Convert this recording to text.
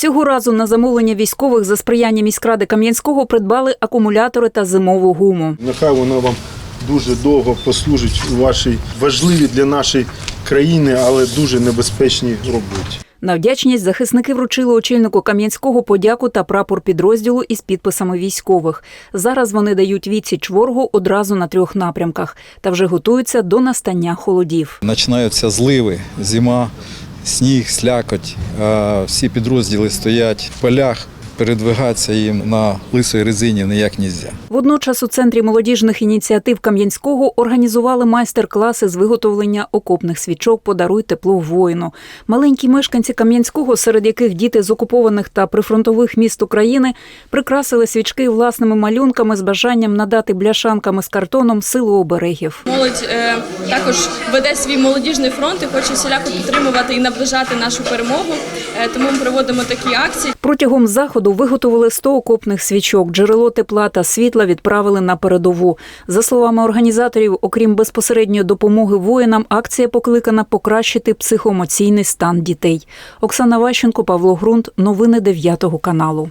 Цього разу на замовлення військових за сприяння міськради Кам'янського придбали акумулятори та зимову гуму. Нехай вона вам дуже довго послужить у вашій важливій для нашої країни, але дуже небезпечній роботі. На вдячність захисники вручили очільнику Кам'янського подяку та прапор підрозділу із підписами військових. Зараз вони дають відсіч ворогу одразу на трьох напрямках та вже готуються до настання холодів. Починаються зливи, зима, сніг, слякоть. Всі підрозділи стоять в полях, передвигатися їм на лисої резині ніяк не можна. Водночас у центрі молодіжних ініціатив Кам'янського організували майстер-класи з виготовлення окопних свічок Подаруй тепло воїну. Маленькі мешканці Кам'янського, серед яких діти з окупованих та прифронтових міст України, прикрасили свічки власними малюнками з бажанням надати бляшанками з картоном силу оберегів. Молодь е, також веде свій молодіжний фронт і хоче всіляко підтримувати і наближати нашу перемогу. Е, тому ми проводимо такі акції. Протягом заходу виготовили 100 окопних свічок. Джерело тепла та світла відправили на передову. За словами організаторів, окрім безпосередньої допомоги воїнам, акція покликана покращити психоемоційний стан дітей. Оксана Ващенко, Павло Грунт. Новини 9 каналу.